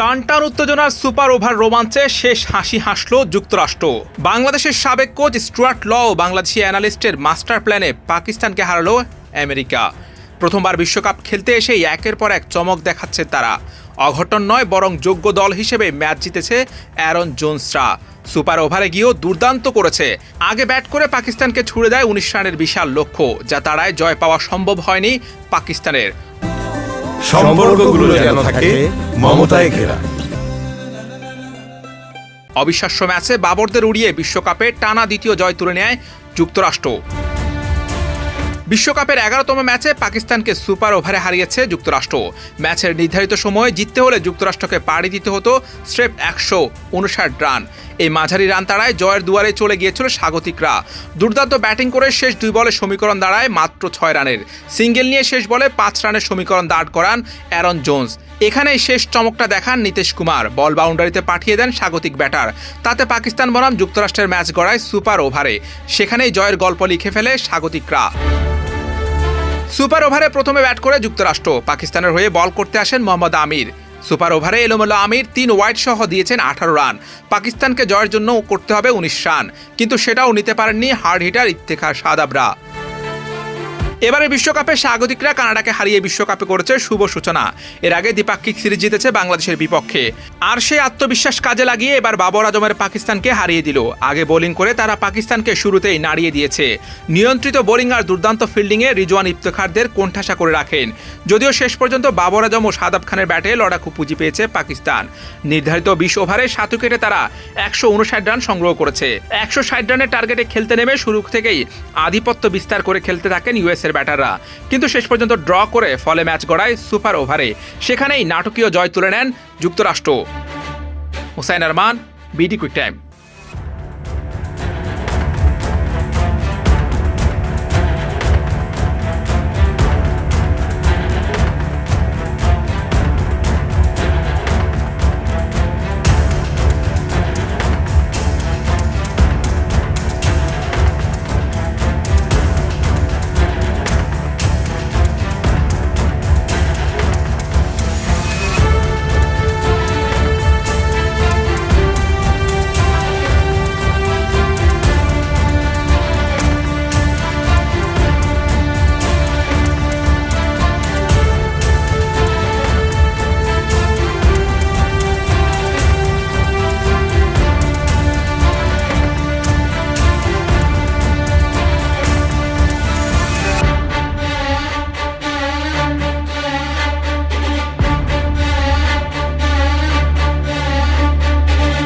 টানটান উত্তেজনার super over রোমাঞ্চে শেষ হাসি হাসল যুক্তরাষ্ট্র। বাংলাদেশের সাবেক কোচ স্টুয়ার্ট ল বাংলাদেশি অ্যানালিস্টের মাস্টার প্ল্যানে পাকিস্তানকে হারালো আমেরিকা। প্রথমবার বিশ্বকাপ খেলতে এসেই একের পর এক চমক দেখাচ্ছে তারা। অঘটন নয়, বরং যোগ্য দল হিসেবে ম্যাচ জিতেছে অ্যারন জোন্সরা। সুপার ওভারে গিয়েও দুর্দান্ত করেছে। আগে ব্যাট করে পাকিস্তানকে ছুড়ে দেয় উনিশ রানের বিশাল লক্ষ্য, যা তারায় জয় পাওয়া সম্ভব হয়নি পাকিস্তানের। সম্পর্কগুলো যেন থাকে মমতায় ঘেরা। অবিশ্বাস্য ম্যাচে বাবরদের উড়িয়ে বিশ্বকাপে টানা দ্বিতীয় জয় তুলে নেয় যুক্তরাষ্ট্র। বিশ্বকাপের এগারোতম ম্যাচে পাকিস্তানকে সুপার ওভারে হারিয়েছে যুক্তরাষ্ট্র। ম্যাচের নির্ধারিত সময়ে জিততে হলে যুক্তরাষ্ট্রকে পাড়ি দিতে হতো স্রেফ একশো উনষাট রান। এই মাঝারি রান তাড়ায় জয়ের দুয়ারে চলে গিয়েছিল স্বাগতিকরা। দুর্দান্ত ব্যাটিং করে শেষ দুই বলে সমীকরণ দাঁড়ায় মাত্র ছয় রানের। সিঙ্গেল নিয়ে শেষ বলে পাঁচ রানের সমীকরণ দাঁড় করান অ্যারন জোন্স। এখানেই শেষ চমকটা দেখান নীতিশ কুমার। বল বাউন্ডারিতে পাঠিয়ে দেন স্বাগতিক ব্যাটার। তাতে পাকিস্তান বনাম যুক্তরাষ্ট্রের ম্যাচ গড়ায় সুপার ওভারে। সেখানেই জয়ের গল্প লিখে ফেলে স্বাগতিকরা। সুপার ওভারে প্রথমে ব্যাট করে যুক্তরাষ্ট্র। পাকিস্তানের হয়ে বল করতে আসেন মোহাম্মদ আমির। সুপার ওভারে এলোমেলো আমির তিন ওয়াইড সহ দিয়েছেন আঠারো রান। পাকিস্তানকে জয়ের জন্য করতে হবে উনিশ রান। কিন্তু সেটাও নিতে পারেননি হার্ড হিটার ইত্তেখার সাদাবরা এবারে বিশ্বকাপে স্বাগতিকরা কানাডাকে হারিয়ে বিশ্বকাপে করেছে শুভ সূচনা। এর আগে দ্বিপাক্ষিক সিরিজ জিতেছে বাংলাদেশের বিপক্ষে। আর সেই আত্মবিশ্বাস কাজে লাগিয়ে এবার বাবর আজমের পাকিস্তানকে হারিয়ে দিল। আগে বোলিং করে তারা পাকিস্তানকে শুরুতেই নাড়িয়ে দিয়েছে। নিয়ন্ত্রিত বোলিং আর দুর্দান্ত ফিল্ডিংয়ে রিজওয়ান ইফতেখারদের কোণঠাসা করে রাখেন। যদিও শেষ পর্যন্ত বাবর আজম ও সাদাব খানের ব্যাটে লড়াকু পুঁজি পেয়েছে পাকিস্তান। নির্ধারিত বিশ ওভারে সাত উইকেটে তারা একশো উনষাট রান সংগ্রহ করেছে। একশো ষাট রানের টার্গেটে খেলতে নেমে শুরু থেকেই আধিপত্য বিস্তার করে খেলতে থাকেন ইউএসের ব্যাটাররা। কিন্তু শেষ পর্যন্ত ড্র করে ফলে ম্যাচ গড়ায় সুপার ওভারে। সেখানেই নাটকীয় জয় তুলে নেন যুক্তরাষ্ট্র। Hussain Arman, BD quick time.